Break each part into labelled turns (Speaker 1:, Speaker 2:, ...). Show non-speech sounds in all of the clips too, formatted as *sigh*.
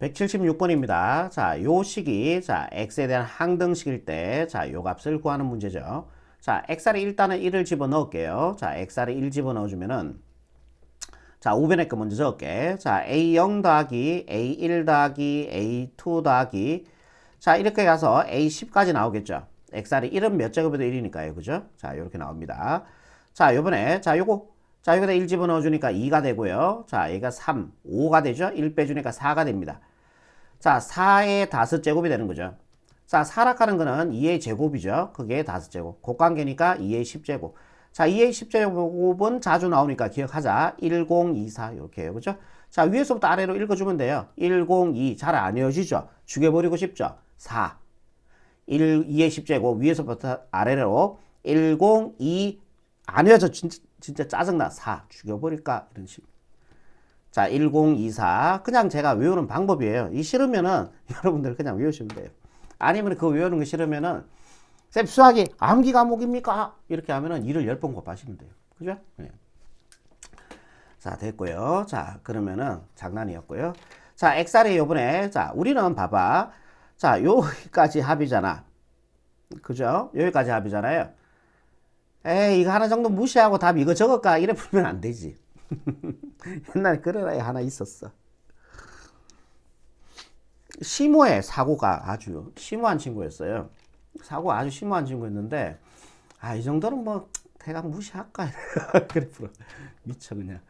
Speaker 1: 176번입니다. 자, 요 식이 자, x에 대한 항등식일 때 자, 요 값을 구하는 문제죠. 자, xr에 일단은 1을 집어 넣을게요. 자, xr에 1 집어 넣어 주면은 자, 우변의 거 먼저 적을게. 자, a0 더하기 a1 더하기 a2 더하기 자, 이렇게 가서 a10까지 나오겠죠. xr이 1은 몇 제곱에도 1이니까요. 그죠? 자, 이렇게 나옵니다. 자, 요번에 자, 요거 자, 여기다 1 집어넣어 주니까 2가 되고요. 자, 얘가 3, 5가 되죠. 1 빼주니까 4가 됩니다. 자, 4의 다섯 제곱이 되는 거죠. 자, 사락하는 거는 2의 제곱이죠. 그게 다섯 제곱. 곱관계니까 2의 10제곱. 자, 2의 10제곱은 자주 나오니까 기억하자. 1024 이렇게 해요. 그죠? 자, 위에서부터 아래로 읽어주면 돼요. 102 잘 안 이어지죠? 죽여버리고 싶죠? 4 1, 2의 10제곱 위에서부터 아래로 102 안 이어져 진짜, 진짜 짜증나 4 죽여버릴까 이런 식 자, 1024. 그냥 제가 외우는 방법이에요. 이 싫으면은 *laughs* 여러분들 그냥 외우시면 돼요. 아니면 그거 외우는 거 싫으면은 쌤 수학이 암기 과목입니까? 이렇게 하면은 2를 10번 곱하시면 돼요. 그죠? 네. 자, 됐고요. 자, 그러면은 장난이었고요. 자, xr의 요번에 자, 우리는 봐봐. 자, 여기까지 합이잖아. 그죠? 여기까지 합이잖아요. 에이, 이거 하나 정도 무시하고 답 이거 적을까? 이래 풀면 안 되지. *laughs* 옛날에 그런 애 하나 있었어. 심오해 사고가 아주 심오한 친구였어요. 사고가 아주 심오한 친구였는데 아 이 정도는 뭐 대강 무시할까 *laughs* 그래 풀어 미쳐 그냥.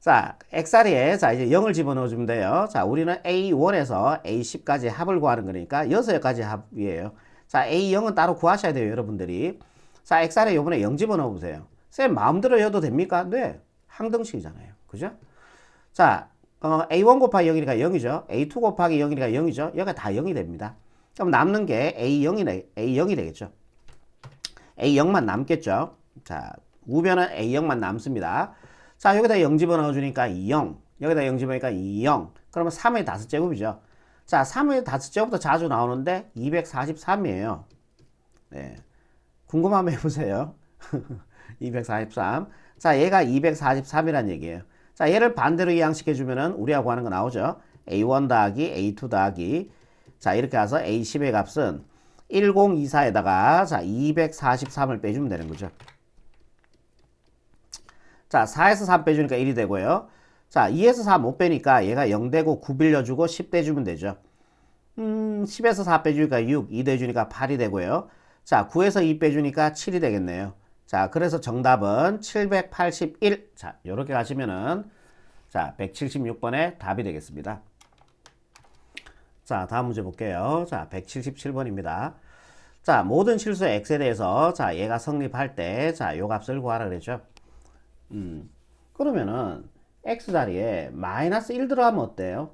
Speaker 1: 자 xr에 자 이제 0을 집어넣어 주면 돼요. 자 우리는 a1에서 a10까지 합을 구하는 거니까 6가지 합이에요. 자 a0은 따로 구하셔야 돼요 여러분들이. 자 xr에 요번에 0 집어넣어 보세요. 쌤 마음대로 해도 됩니까? 네. 항등식이잖아요. 그죠? 자, 어, A1 곱하기 0이니까 0이죠. A2 곱하기 0이니까 0이죠. 여기가 다 0이 됩니다. 그럼 남는 게 A0이, A0이 되겠죠. A0만 남겠죠. 자, 우변은 A0만 남습니다. 자, 여기다 0 집어넣어 주니까 2영. 여기다 0 집어넣으니까 2영. 그러면 3의 다섯 제곱이죠. 자, 3의 다섯 제곱도 자주 나오는데 243이에요. 네. 궁금하면 해보세요. *laughs* 243. 자, 얘가 243이란 얘기예요. 자, 얘를 반대로 이항시켜주면은 우리하고 하는 거 나오죠. A1 더하기 A2 더하기 자, 이렇게 해서 A10의 값은 1024에다가 자, 243을 빼주면 되는 거죠. 자, 4에서 3 빼주니까 1이 되고요. 자, 2에서 4 못 빼니까 얘가 0 되고 9 빌려주고 10 빼주면 되죠. 음, 10에서 4 빼주니까 6, 2 빼주니까 8이 되고요. 자, 9에서 2 빼주니까 7이 되겠네요. 자, 그래서 정답은 781. 자, 요렇게 가시면은 자, 176번의 답이 되겠습니다. 자, 다음 문제 볼게요. 자, 177번입니다. 자, 모든 실수의 x에 대해서 자, 얘가 성립할 때 자, 요 값을 구하라 그랬죠. 음. 그러면은 x 자리에 마이너스 1 들어가면 어때요?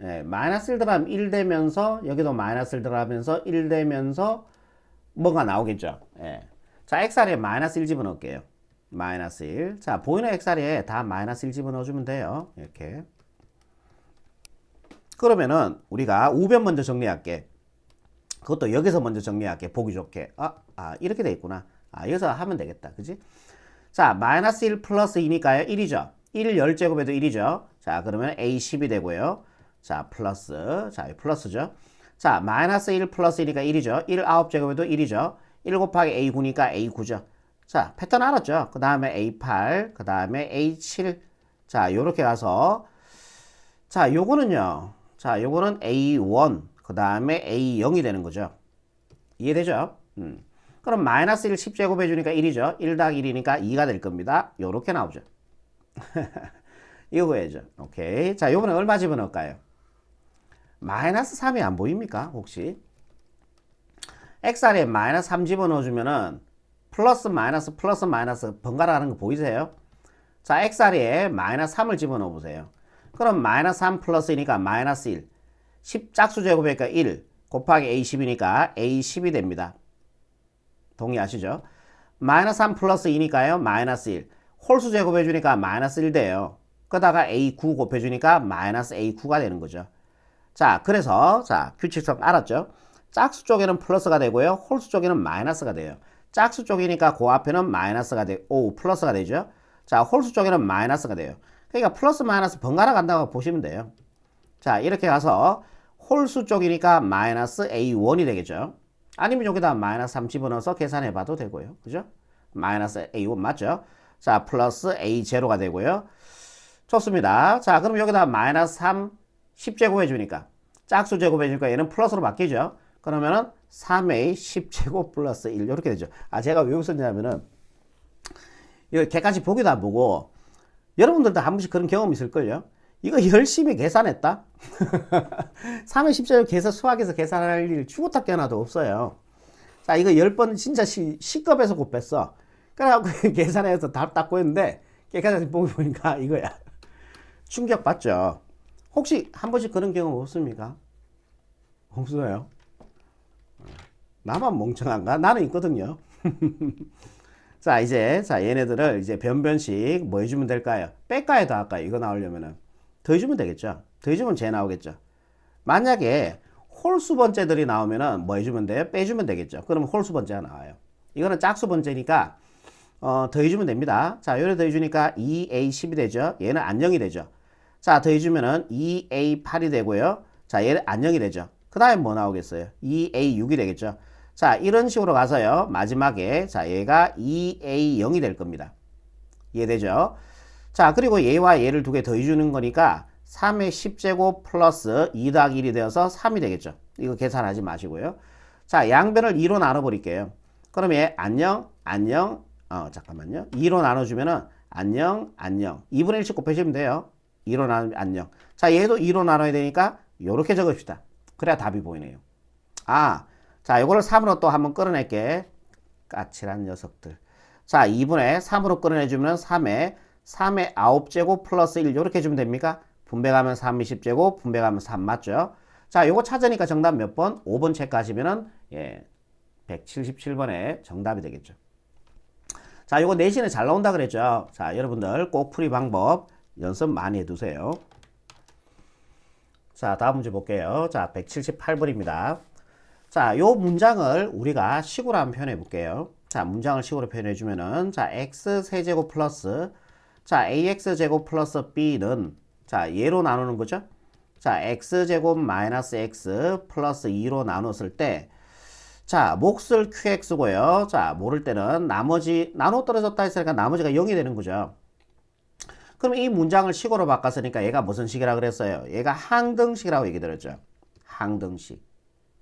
Speaker 1: 예, 마이너스 1 들어가면 1 되면서 여기도 마이너스 1 들어가면서 1 되면서 뭐가 나오겠죠. 예. 자, x자리에 마이너스 1 집어넣을게요. 마이너스 1. 자, 보이는 x자리에 다 마이너스 1 집어넣어주면 돼요. 이렇게. 그러면은 우리가 우변 먼저 정리할게. 그것도 여기서 먼저 정리할게. 보기 좋게. 아, 아 이렇게 돼 있구나. 아, 여기서 하면 되겠다. 그지? 자, 마이너스 1 플러스 2니까요. 1이죠. 1 10제곱에도 1이죠. 자, 그러면 A10이 되고요. 자, 플러스. 자, 플러스죠. 자, 마이너스 1 플러스 1이니까 1이죠. 1 9제곱에도 1이죠. 1 곱하기 A9니까 A9죠. 자, 패턴 알았죠? 그 다음에 A8, 그 다음에 A7. 자, 요렇게 가서, 자, 요거는요. 자, 요거는 A1, 그 다음에 A0이 되는 거죠. 이해되죠? 음. 그럼 마이너스 1 10제곱 해주니까 1이죠. 1 더하기 1이니까 2가 될 겁니다. 요렇게 나오죠. *laughs* 이거 구해야죠. 오케이. 자, 요번에 얼마 집어넣을까요? 마이너스 3이 안 보입니까? 혹시? xr에 마이너스 3 집어넣어주면은 플러스 마이너스 플러스 마이너스 번갈아 가는 거 보이세요? 자, xr에 마이너스 3을 집어넣어 보세요. 그럼 마이너스 3 플러스이니까 마이너스 1. 10 짝수 제곱이니까 1 곱하기 a10이니까 a10이 됩니다. 동의하시죠? 마이너스 3 플러스 2니까요. 마이너스 1. 홀수 제곱해주니까 마이너스 1 돼요. 그러다가 a9 곱해주니까 마이너스 a9가 되는 거죠. 자, 그래서 자 규칙성 알았죠? 짝수 쪽에는 플러스가 되고요. 홀수 쪽에는 마이너스가 돼요. 짝수 쪽이니까 그 앞에는 마이너스가 돼, 오, 플러스가 되죠. 자, 홀수 쪽에는 마이너스가 돼요. 그러니까 플러스 마이너스 번갈아 간다고 보시면 돼요. 자, 이렇게 가서 홀수 쪽이니까 마이너스 A1이 되겠죠. 아니면 여기다 마이너스 3 집어넣어서 계산해 봐도 되고요. 그죠? 마이너스 A1 맞죠? 자, 플러스 A0가 되고요. 좋습니다. 자, 그럼 여기다 마이너스 3 10제곱 해 주니까 짝수 제곱 해 주니까 얘는 플러스로 바뀌죠. 그러면은 3A 10제곱 플러스 1 이렇게 되죠. 아, 제가 왜 웃었냐면은 이거 개까지 보기도 안 보고 여러분들도 한 번씩 그런 경험 있을걸요? 이거 열심히 계산했다? *laughs* 3회 10절 계산 수학에서 계산할 일 죽었다 깨어나도 없어요. 자, 이거 10번 진짜 시, 시급에서 못 뺐어. 그래갖고 *laughs* 계산해서 답 닦고 했는데 깨끗하게 보고 보니까 이거야. 충격 받죠? 혹시 한 번씩 그런 경험 없습니까? 없어요. 나만 멍청한가? 나는 있거든요. *laughs* 자, 이제, 자, 얘네들을 이제 변변씩 뭐 해주면 될까요? 뺄까요? 더 할까요? 이거 나오려면은. 더해주면 되겠죠? 더해주면 제 나오겠죠? 만약에 홀수 번째들이 나오면은 뭐 해주면 돼요? 빼주면 되겠죠? 그러면 홀수 번째가 나와요. 이거는 짝수 번째니까, 어, 더해주면 됩니다. 자, 요래 더해주니까 2A10이 되죠? 얘는 안정이 되죠? 자, 더해주면은 2A8이 되고요. 자, 얘는 안정이 되죠? 그 다음에 뭐 나오겠어요? 2A6이 되겠죠? 자, 이런 식으로 가서요. 마지막에, 자, 얘가 2A0이 될 겁니다. 이해되죠? 자, 그리고 얘와 얘를 두 개 더해주는 거니까 3의 10제곱 플러스 2 더하기 1이 되어서 3이 되겠죠. 이거 계산하지 마시고요. 자, 양변을 2로 나눠버릴게요. 그럼 얘 안녕, 안녕, 어, 잠깐만요. 2로 나눠주면은 안녕, 안녕. 2분의 1씩 곱해주면 돼요. 2로 나누면 안녕. 자, 얘도 2로 나눠야 되니까 요렇게 적읍시다. 그래야 답이 보이네요. 아, 자, 요거를 3으로 또 한번 끌어낼게. 까칠한 녀석들. 자, 2분의 3으로 끌어내주면 3에 3의 9제곱 플러스 1 이렇게 해주면 됩니까? 분배가면 3, 20제곱, 분배가면 3 맞죠? 자, 요거 찾으니까 정답 몇 번? 5번 체크하시면은 예, 177번에 정답이 되겠죠. 자, 요거 내신에 잘 나온다 그랬죠? 자, 여러분들 꼭 풀이 방법 연습 많이 해두세요. 자, 다음 문제 볼게요. 자, 178번입니다. 자, 요 문장을 우리가 식으로 한번 표현해 볼게요. 자, 문장을 식으로 표현해 주면은 자, x 세제곱 플러스 자, ax 제곱 플러스 b는 자, 얘로 나누는 거죠? 자, x 제곱 마이너스 x 플러스 2로 나눴을 때 자, 몫을 qx고요. 자, 모를 때는 나머지 나눠 떨어졌다 했으니까 나머지가 0이 되는 거죠. 그럼 이 문장을 식으로 바꿨으니까 얘가 무슨 식이라 그랬어요? 얘가 항등식이라고 얘기 들었죠. 항등식.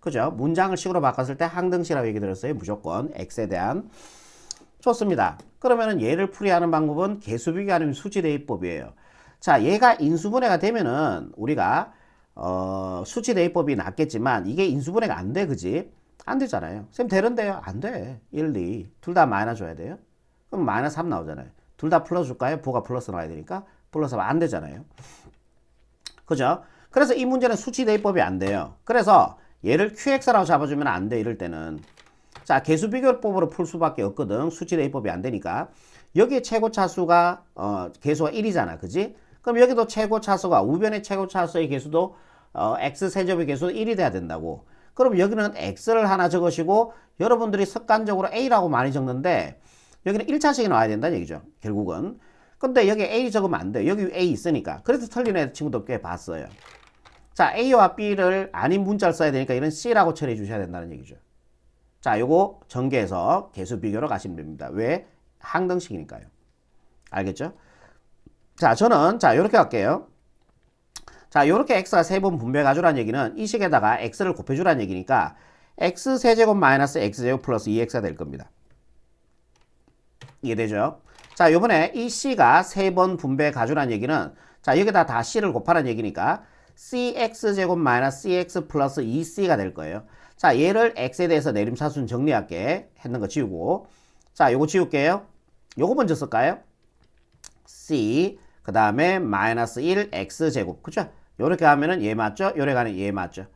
Speaker 1: 그죠? 문장을 식으로 바꿨을 때 항등식이라고 얘기 들었어요. 무조건 x에 대한. 좋습니다. 그러면은 얘를 풀이하는 방법은 개수비기 아니면 수지대입법이에요. 자, 얘가 인수분해가 되면은 우리가 어, 수지대입법이 낫겠지만 이게 인수분해가 안 돼, 그지? 안 되잖아요. 쌤 되는데요? 안 돼. 1, 2. 둘 다 마이너스 줘야 돼요. 그럼 마이너스 3 나오잖아요. 둘 다 플러스 줄까요? 부가 플러스 나와야 되니까 플러스 하면 안 되잖아요. 그죠? 그래서 이 문제는 수치 대입법이 안 돼요. 그래서 얘를 QX라고 잡아주면 안 돼, 이럴 때는. 자, 개수 비교법으로 풀 수밖에 없거든. 수치 대입법이 안 되니까. 여기에 최고 차수가, 어, 개수가 1이잖아. 그지? 그럼 여기도 최고 차수가, 우변의 최고 차수의 개수도, 어, X세제곱의 개수도 1이 돼야 된다고. 그럼 여기는 X를 하나 적으시고, 여러분들이 습관적으로 A라고 많이 적는데, 여기는 1차식이 나와야 된다는 얘기죠. 결국은. 근데 여기 A 적으면 안 돼. 여기 A 있으니까. 그래서 틀린 애 친구도 꽤 봤어요. 자, A와 B를 아닌 문자를 써야 되니까 이런 C라고 처리해 주셔야 된다는 얘기죠. 자, 요거 전개해서 개수 비교로 가시면 됩니다. 왜? 항등식이니까요. 알겠죠? 자, 저는 자, 요렇게 할게요. 자, 요렇게 x가 세 번 분배 가 주라는 얘기는 이 식에다가 x를 곱해 주라는 얘기니까 x 세제곱 마이너스 x제곱 플러스 2x가 될 겁니다. 이해되죠? 자, 요번에 이 c가 세 번 분배 가주라는 얘기는 자, 여기다 다 c를 곱하라는 얘기니까 cx제곱 마이너스 cx 플러스 2c가 될 거예요. 자, 얘를 x에 대해서 내림차순 정리할게. 했는 거 지우고. 자, 요거 지울게요. 요거 먼저 쓸까요? c 그 다음에 마이너스 1 x제곱. 그죠? 요렇게 하면은 얘 맞죠? 요래 가는 얘 맞죠?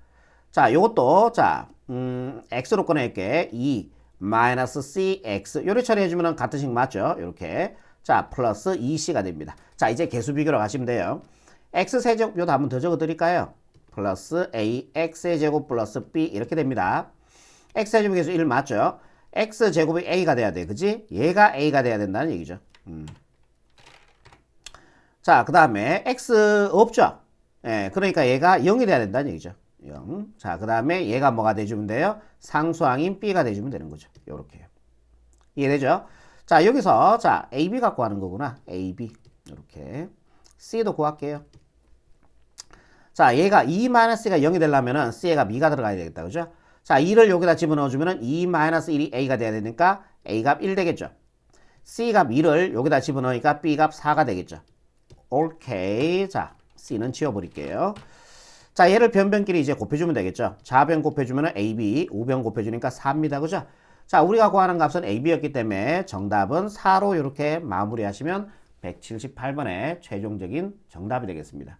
Speaker 1: 자, 요것도 자, 음, x로 꺼낼게. 2 마이너스 cx 요렇게 처리해주면 같은 식 맞죠? 요렇게. 자, 플러스 2c가 됩니다. 자, 이제 개수 비교로 가시면 돼요. x 세제곱 요도 한번 더 적어 드릴까요? 플러스 a x의 제곱 플러스 b 이렇게 됩니다. x 제곱 계수 1 맞죠? x 제곱이 a가 돼야 돼. 그지? 얘가 a가 돼야 된다는 얘기죠. 음. 자, 그 다음에 x 없죠? 예, 그러니까 얘가 0이 돼야 된다는 얘기죠. 0. 자, 그 다음에 얘가 뭐가 돼주면 돼요? 상수항인 B가 돼주면 되는 거죠. 요렇게요. 이해되죠? 자, 여기서, 자, AB 갖고 하는 거구나. AB. 이렇게. C도 구할게요. 자, 얘가 2-C가 0이 되려면은 C에가 미가 들어가야 되겠다. 그죠? 자, 2를 여기다 집어넣어주면은 2-1이 A가 돼야 되니까 A값 1 되겠죠. C값 2를 여기다 집어넣으니까 B값 4가 되겠죠. 오케이. 자, C는 지워버릴게요. 자, 얘를 변변끼리 이제 곱해주면 되겠죠. 좌변 곱해주면 AB, 우변 곱해주니까 4입니다. 그죠? 자, 우리가 구하는 값은 AB였기 때문에 정답은 4로 이렇게 마무리하시면 178번의 최종적인 정답이 되겠습니다.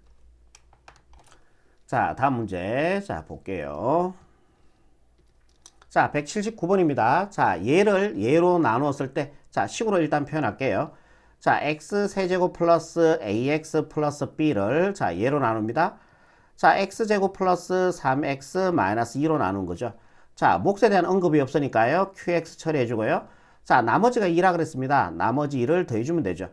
Speaker 1: 자, 다음 문제. 자, 볼게요. 자, 179번입니다. 자, 얘를 얘로 나누었을 때, 자, 식으로 일단 표현할게요. 자, x 세제곱 플러스 ax 플러스 b를 자, 얘로 나눕니다. 자, x제곱 플러스 3x 마이너스 2로 나눈 거죠. 자, 몫에 대한 언급이 없으니까요. qx 처리해주고요. 자, 나머지가 2라 그랬습니다. 나머지 2를 더해주면 되죠.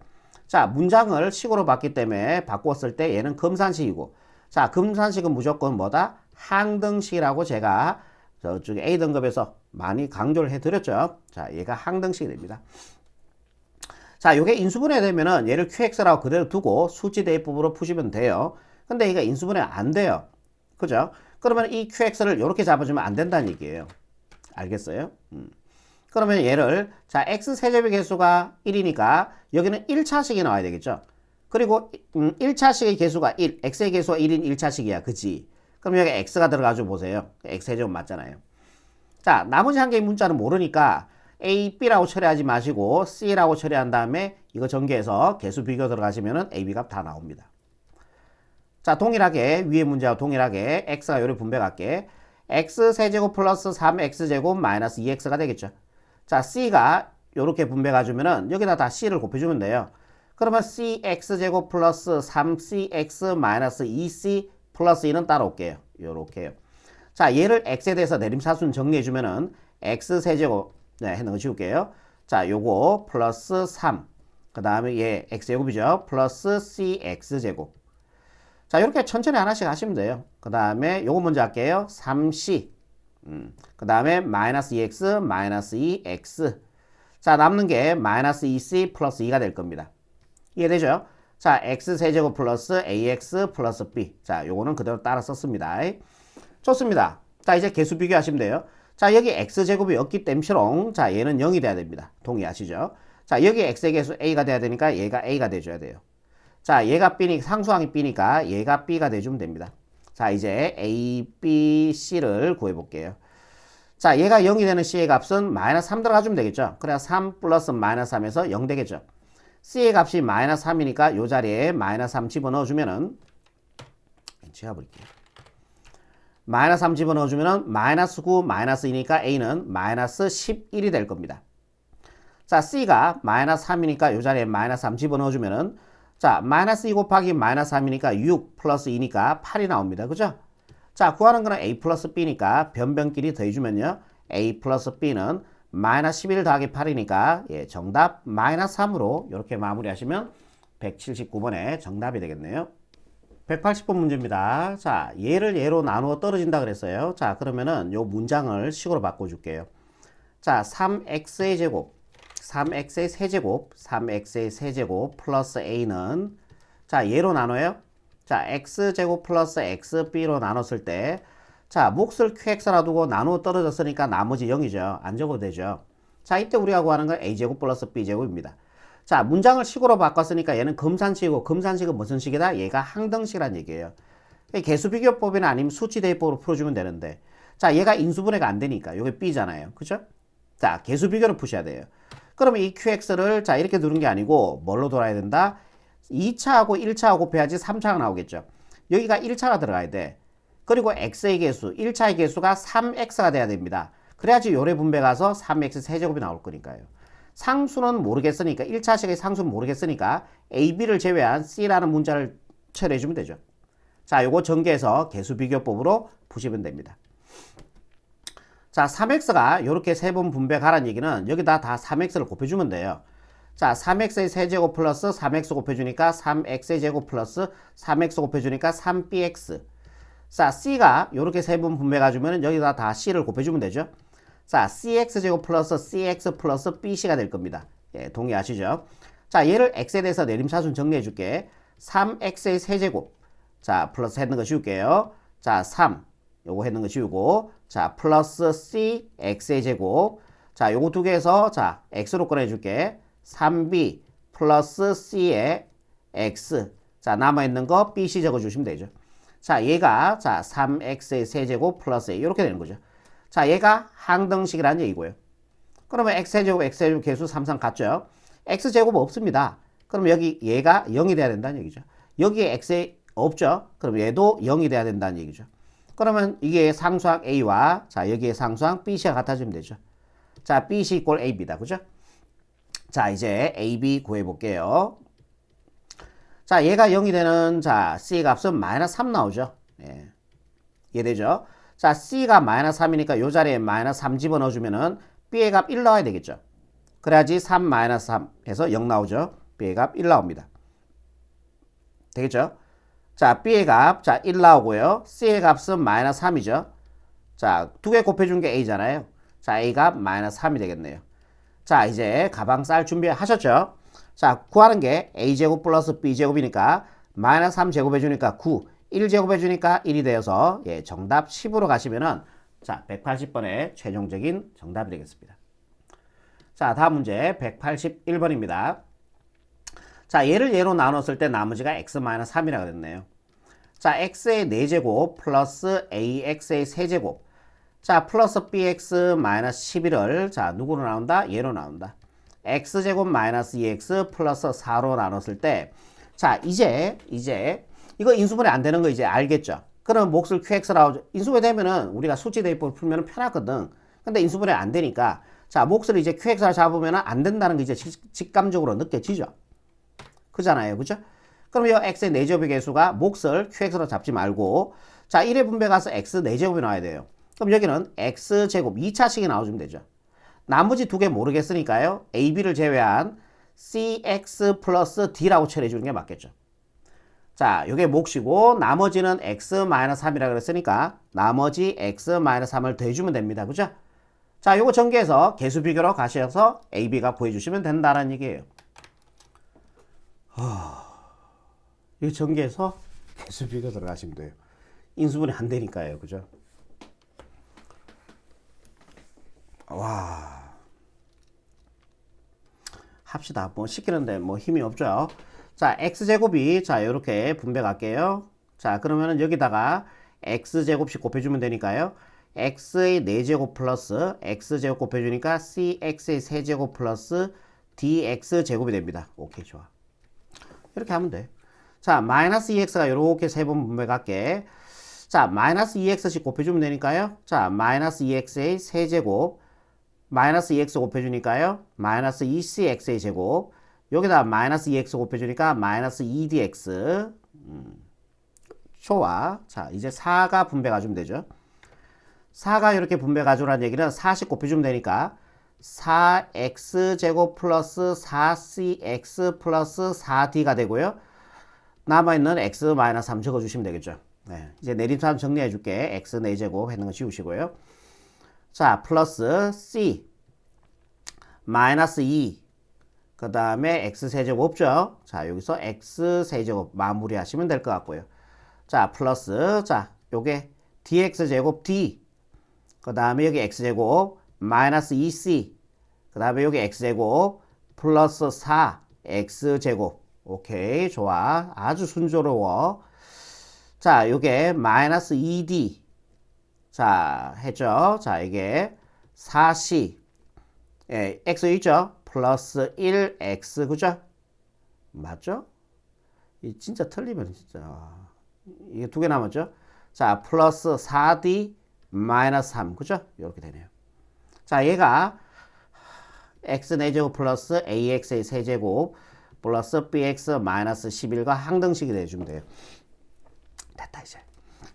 Speaker 1: 자, 문장을 식으로 봤기 때문에 바꾸었을 때 얘는 금산식이고, 자, 금산식은 무조건 뭐다? 항등식이라고 제가 저쪽에 A등급에서 많이 강조를 해드렸죠. 자, 얘가 항등식이 됩니다. 자, 요게 인수분해 되면은 얘를 QX라고 그대로 두고 수지 대입법으로 푸시면 돼요. 근데 얘가 인수분해 안 돼요. 그죠? 그러면 이 QX를 이렇게 잡아주면 안 된다는 얘기예요. 알겠어요? 음. 그러면 얘를 자 x 세제곱의 개수가 1이니까 여기는 1차식이 나와야 되겠죠. 그리고 음, 1차식의 개수가 1, x의 개수가 1인 1차식이야. 그지? 그럼 여기 x가 들어가지고 보세요. x 세제곱 맞잖아요. 자 나머지 한 개의 문자는 모르니까 A, B라고 처리하지 마시고 C라고 처리한 다음에 이거 전개해서 개수 비교 들어가시면 은 AB 값 다 나옵니다. 자, 동일하게 위의 문제와 동일하게 x가 요리 분배할게. x 세제곱 플러스 3x제곱 마이너스 2x가 되겠죠. 자, c가 요렇게 분배가 주면은 여기다 다 c를 곱해주면 돼요. 그러면 cx제곱 플러스 3cx 마이너스 2c 플러스 2는 따로 올게요. 요렇게요. 자, 얘를 x에 대해서 내림차순 정리해주면은 x 세제곱 네, 해 넣어줄게요. 자, 요거 플러스 3. 그 다음에 얘 x제곱이죠. 플러스 cx제곱. 자, 이렇게 천천히 하나씩 하시면 돼요. 그 다음에 요거 먼저 할게요. 3c. 음, 그 다음에 마이너스 2x, 마이너스 2x. 자, 남는 게 마이너스 2c 플러스 2가 될 겁니다. 이해되죠? 자, x 세제곱 플러스 ax 플러스 b. 자, 요거는 그대로 따라 썼습니다. 좋습니다. 자, 이제 개수 비교하시면 돼요. 자, 여기 x제곱이 없기 때문에 자, 얘는 0이 돼야 됩니다. 동의하시죠? 자, 여기 x의 개수 a가 돼야 되니까 얘가 a가 돼줘야 돼요. 자, 얘가 b니 상수항이 b니까 얘가 b가 돼주면 됩니다. 자, 이제 a, b, c를 구해볼게요. 자, 얘가 0이 되는 c의 값은 마이너스 3 들어가주면 되겠죠? 그래야 3 플러스 마이너스 3에서 0 되겠죠? c의 값이 마이너스 3이니까 요 자리에 마이너스 3 집어넣어주면은 지워버릴게요. 마이너스 3 집어넣어주면은 마이너스 9 마이너스 2니까 a는 마이너스 11이 될 겁니다. 자, c가 마이너스 3이니까 요 자리에 마이너스 3 집어넣어주면은 자, 마이너스 2 곱하기 마이너스 3이니까 6 플러스 2니까 8이 나옵니다. 그죠? 자, 구하는 거는 a 플러스 b니까 변변끼리 더해주면요. a 플러스 b는 마이너스 11 더하기 8이니까 예, 정답 마이너스 3으로 이렇게 마무리하시면 179번의 정답이 되겠네요. 180번 문제입니다. 자, 얘를 얘로 나누어 떨어진다 그랬어요. 자, 그러면은 요 문장을 식으로 바꿔줄게요. 자, 3x의 제곱, 3x의 세제곱, 3x의 세제곱 플러스 a는 자, 얘로 나눠요. 자, x제곱 플러스 xb로 나눴을 때 자, 몫을 qx라 두고 나누어 떨어졌으니까 나머지 0이죠. 안 적어도 되죠. 자, 이때 우리가 구하는 건 a제곱 플러스 b제곱입니다. 자, 문장을 식으로 바꿨으니까 얘는 금산식이고 금산식은 무슨 식이다? 얘가 항등식이란 얘기예요. 개수 비교법이나 아니면 수치 대입법으로 풀어주면 되는데 자, 얘가 인수분해가 안 되니까 이게 b잖아요. 그죠? 자, 개수 비교를 푸셔야 돼요. 그러면 이 qx를 자, 이렇게 두는 게 아니고 뭘로 돌아야 된다? 2차하고 1차하고 곱해야지 3차가 나오겠죠. 여기가 1차가 들어가야 돼. 그리고 x의 개수, 1차의 개수가 3x가 돼야 됩니다. 그래야지 요래 분배 가서 3x 세제곱이 나올 거니까요. 상수는 모르겠으니까 1차식의 상수는 모르겠으니까 a, b를 제외한 c라는 문자를 처리해 주면 되죠. 자, 요거 전개해서 개수 비교법으로 푸시면 됩니다. 자, 3x가 이렇게 세 번 분배 가라는 얘기는 여기다 다 3x를 곱해주면 돼요. 자, 3x의 세제곱 플러스 3x 곱해주니까 3x의 제곱 플러스 3x 곱해주니까 3bx. 자, c가 이렇게 세 번 분배가 주면 여기다 다 c를 곱해주면 되죠. 자, cx 제곱 플러스 cx 플러스 bc가 될 겁니다. 예, 동의하시죠? 자, 얘를 x에 대해서 내림차순 정리해 줄게. 3x의 세제곱. 자, 플러스 했는 거 지울게요. 자, 3. 요거 했는 거 지우고. 자, 플러스 c x의 제곱. 자, 요거 두 개에서 자, x로 꺼내 줄게. 3b 플러스 c의 x. 자, 남아 있는 거 bc 적어 주시면 되죠. 자, 얘가 자, 3x의 세제곱 플러스 a 이렇게 되는 거죠. 자, 얘가 항등식이라는 얘기고요. 그러면 x제곱, x제곱 개수 3상 같죠? x제곱 없습니다. 그럼 여기 얘가 0이 돼야 된다는 얘기죠. 여기에 x 없죠? 그럼 얘도 0이 돼야 된다는 얘기죠. 그러면 이게 상수항 a와 자 여기에 상수항 bc가 같아지면 되죠. 자, bc 이꼴 ab다. 그죠? 자, 이제 ab 구해 볼게요. 자, 얘가 0이 되는 자, c 값은 마이너스 3 나오죠. 예. 이해되죠? 자, c가 마이너스 3이니까 요 자리에 마이너스 3 집어넣어 주면은 b의 값 1 나와야 되겠죠. 그래야지 3 마이너스 3 해서 0 나오죠. b의 값 1 나옵니다. 되겠죠? 자, b의 값, 자, 1 나오고요. c의 값은 마이너스 3이죠. 자, 두 개 곱해준 게 a잖아요. 자, a 값 마이너스 3이 되겠네요. 자, 이제 가방 쌀 준비하셨죠? 자, 구하는 게 a제곱 플러스 b제곱이니까 마이너스 3제곱 해주니까 9, 1제곱 해주니까 1이 되어서 예, 정답 10으로 가시면은 자, 180번의 최종적인 정답이 되겠습니다. 자, 다음 문제 181번입니다. 자, 얘를 얘로 나눴을 때 나머지가 x-3이라고 됐네요. 자, x의 4제곱 플러스 ax의 세제곱 자, 플러스 bx 마이너스 11을 자, 누구로 나온다? 얘로 나온다. x제곱 마이너스 2x 플러스 4로 나눴을 때 자, 이제 이제 이거 인수분해 안 되는 거 이제 알겠죠? 그럼 몫을 qx 나오죠. 인수분해 되면은 우리가 수치 대입법을 풀면 편하거든. 근데 인수분해 안 되니까 자, 몫을 이제 qx를 잡으면 안 된다는 게 이제 직감적으로 느껴지죠. 그잖아요. 그죠? 그럼 이 x의 4제곱의 개수가 몫을 qx로 잡지 말고 자, 1의 분배 가서 x 4제곱이 나와야 돼요. 그럼 여기는 x제곱 2차식이 나와주면 되죠. 나머지 두 개 모르겠으니까요. ab를 제외한 cx 플러스 d라고 처리해 주는 게 맞겠죠. 자, 요게 몫이고 나머지는 x-3이라 그랬으니까 나머지 x-3을 더해주면 됩니다. 그죠? 자, 요거 전개해서 개수 비교로 가셔서 ab가 구해주시면 된다는 얘기예요. 이거 전개해서 개수 비교 들어가시면 돼요. 인수분해 안 되니까요. 그죠? 와. 합시다. 뭐 시키는데 뭐 힘이 없죠. 자, x제곱이 자, 이렇게 분배 갈게요. 자, 그러면은 여기다가 x제곱씩 곱해주면 되니까요. x의 4제곱 플러스 x제곱 곱해주니까 cx의 3제곱 플러스 dx제곱이 됩니다. 오케이, 좋아. 이렇게 하면 돼. 자, 마이너스 2x가 이렇게 세 번 분배 갈게. 자, 마이너스 2x씩 곱해주면 되니까요. 자, 마이너스 2x의 세제곱 마이너스 2x 곱해주니까요. 마이너스 2cx의 제곱. 여기다 마이너스 2x 곱해주니까 마이너스 2dx. 음. 좋아. 자, 이제 4가 분배 가주면 되죠. 4가 이렇게 분배 가주라는 얘기는 4씩 곱해주면 되니까 4x제곱 플러스 4cx 플러스 4d가 되고요. 남아있는 x 마이너스 3 적어주시면 되겠죠. 네, 이제 내림차순 정리해 줄게. x 4제곱 했는 거 지우시고요. 자, 플러스 c 마이너스 2. 그 다음에 x 세제곱 없죠? 자, 여기서 x 세제곱 마무리 하시면 될 것 같고요. 자, 플러스 자, 요게 dx 제곱 d. 그 다음에 여기 x 제곱 마이너스 2c. 그 다음에 여기 x 제곱 플러스 4 x 제곱. 오케이, 좋아. 아주 순조로워. 자, 요게 마이너스 2d. 자, 했죠? 자, 이게 4c. 예, x 있죠? 플러스 1x, 그죠? 맞죠? 이 진짜 틀리면 진짜. 이게 두 개 남았죠? 자, 플러스 4d 마이너스 3, 그죠? 이렇게 되네요. 자, 얘가 x 4제곱 플러스 ax의 세제곱 플러스 bx 마이너스 11과 항등식이 돼주면 돼요. 됐다, 이제.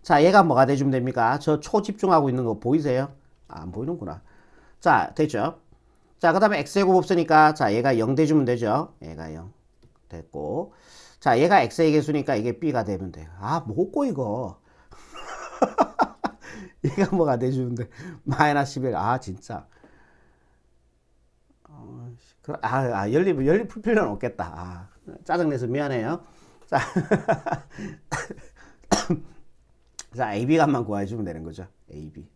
Speaker 1: 자, 얘가 뭐가 돼주면 됩니까? 저 초집중하고 있는 거 보이세요? 아, 안 보이는구나. 자, 됐죠? 자, 그 다음에 x제곱 없으니까, 자, 얘가 0 대주면 되죠. 얘가 0 됐고. 자, 얘가 x의 개수니까 이게 b가 되면 돼요. 아, 뭐고, 이거. *laughs* 얘가 뭐가 돼주면 돼. 마이너스 11. 아, 진짜. 어, 그, 아, 아, 열리, 열리 풀 필요는 없겠다. 아, 짜증내서 미안해요. 자, *laughs* 자, AB 값만 구해주면 되는 거죠. AB.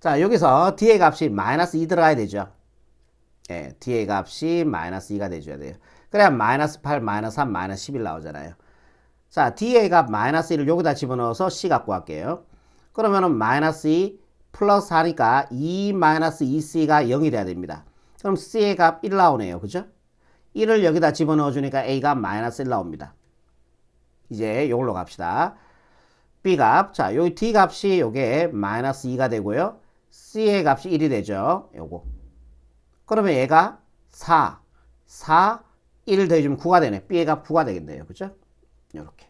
Speaker 1: 자, 여기서 D의 값이 마이너스 2 들어가야 되죠. 예, D의 값이 마이너스 2가 돼줘야 돼요. 그래야 마이너스 8, 마이너스 3, 마이너스 11 나오잖아요. 자, D의 값 마이너스 1을 여기다 집어넣어서 C 갖고 갈게요. 그러면은 마이너스 2 플러스 4니까 2 마이너스 2C가 0이 돼야 됩니다. 그럼 C의 값 1 나오네요. 그죠? 1을 여기다 집어넣어 주니까 A가 마이너스 1 나옵니다. 이제 이걸로 갑시다. B 값, 자, 여기 D 값이 요게 마이너스 2가 되고요. C의 값이 1이 되죠. 요거. 그러면 얘가 4, 4, 1 더해주면 9가 되네. 값 9가 되겠네요. 그죠? 요렇게.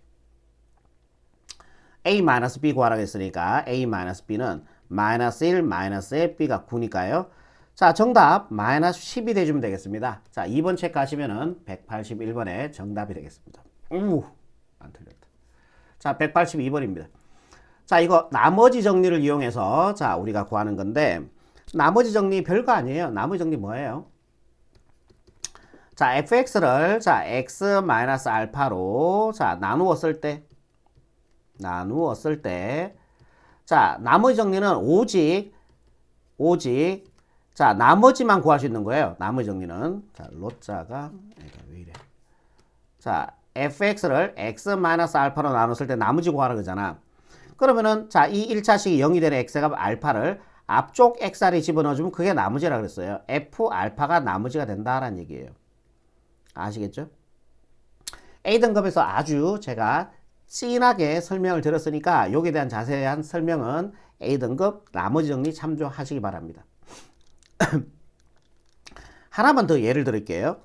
Speaker 1: A 마이너스 B 구하라고 했으니까 A 마이너스 B는 마이너스 1 마이너스의 B가 9니까요. 자, 정답 마이너스 10이 돼주면 되겠습니다. 자, 2번 체크하시면은 181번에 정답이 되겠습니다. 우, 안 틀렸다. 자, 182번입니다. 자, 이거 나머지 정리를 이용해서 자, 우리가 구하는 건데 나머지 정리 별거 아니에요. 나머지 정리 뭐예요? 자, fx를 자, x 마이너스 알파로 자, 나누었을 때 나누었을 때 자, 나머지 정리는 오직 오직 자, 나머지만 구할 수 있는 거예요. 나머지 정리는 자, 로자가 왜 이래? 자, fx를 x 마이너스 알파로 나눴을 때 나머지 구하라 그러잖아. 그러면은 자, 이 1차식이 0이 되는 x가 알파를 앞쪽 xr에 집어넣어 주면 그게 나머지라 그랬어요. f 알파가 나머지가 된다라는 얘기예요. 아시겠죠? A등급에서 아주 제가 진하게 설명을 드렸으니까 여기에 대한 자세한 설명은 A등급 나머지 정리 참조하시기 바랍니다. *clears throat* 하나만 더 예를 들을게요.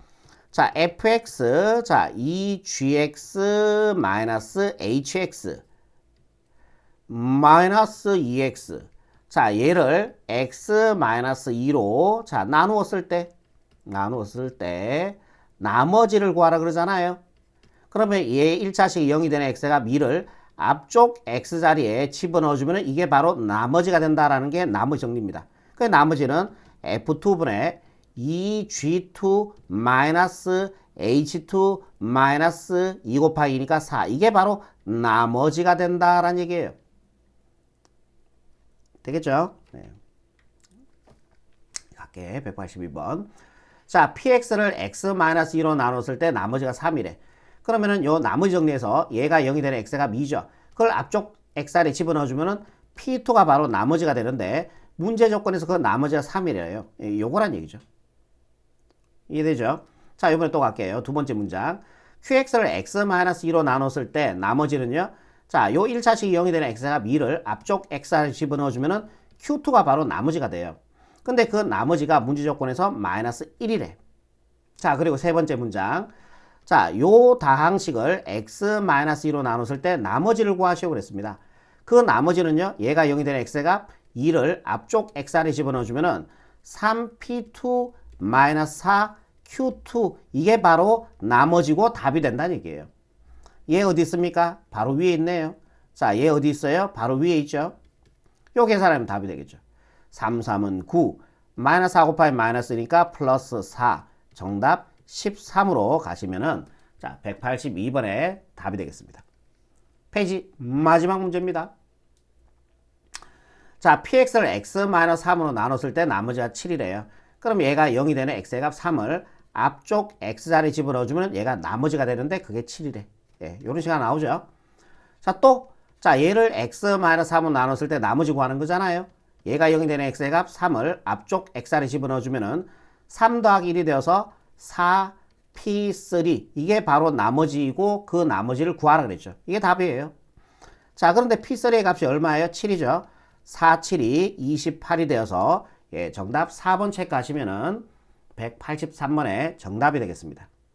Speaker 1: 자, fx, 자, 2gx 마이너스 hx 마이너스 2x. 자, 얘를 x 마이너스 2로 자, 나누었을 때 나누었을 때 나머지를 구하라 그러잖아요. 그러면 얘 1차식이 0이 되는 x가 미를 앞쪽 x 자리에 집어넣어 주면 이게 바로 나머지가 된다라는 게 나머지 정리입니다. 그 나머지는 f2분의 2g2 마이너스 h2 마이너스 2 곱하기 2니까 4 이게 바로 나머지가 된다라는 얘기예요. 되겠죠? 네. 갈게 182번 자 px를 x-2로 나눴을 때 나머지가 3이래 그러면은 요 나머지 정리해서 얘가 0이 되는 x가 2죠 그걸 앞쪽 xr에 집어넣어 주면은 p2가 바로 나머지가 되는데 문제 조건에서 그 나머지가 3이래요 예, 요거란 얘기죠 이해되죠? 자 이번에 또 갈게요 두 번째 문장 qx를 x-2로 나눴을 때 나머지는요 자, 요 1차식이 0이 되는 x가 미를 앞쪽 xr에 집어넣어 주면은 q2가 바로 나머지가 돼요. 근데 그 나머지가 문제 조건에서 마이너스 1이래. 자, 그리고 세 번째 문장. 자, 요 다항식을 x-2로 나눴을 때 나머지를 구하시오 그랬습니다. 그 나머지는요. 얘가 0이 되는 x가 2를 앞쪽 xr에 집어넣어 주면은 3p2 4 q2 이게 바로 나머지고 답이 된다는 얘기예요. 얘 어디 있습니까? 바로 위에 있네요. 자, 얘 어디 있어요? 바로 위에 있죠. 요 계산하면 답이 되겠죠. 3, 3은 9. 마이너스 4 곱하기 마이너스니까 플러스 4. 정답 13으로 가시면은 자, 182번에 답이 되겠습니다. 페이지 마지막 문제입니다. 자, px를 x-3으로 나눴을 때 나머지가 7이래요. 그럼 얘가 0이 되는 x의 값 3을 앞쪽 x자리에 집어넣어주면 얘가 나머지가 되는데 그게 7이래. 예, 요런 시간 나오죠. 자, 또, 자, 얘를 x-3으로 나눴을 때 나머지 구하는 거잖아요. 얘가 0이 되는 x의 값 3을 앞쪽 xr에 집어넣어주면은 3 더하기 1이 되어서 4p3 이게 바로 나머지이고 그 나머지를 구하라 그랬죠. 이게 답이에요. 자, 그런데 p3의 값이 얼마예요? 7이죠. 4, 7이 28이 되어서 예, 정답 4번 체크하시면은 183번에 정답이 되겠습니다.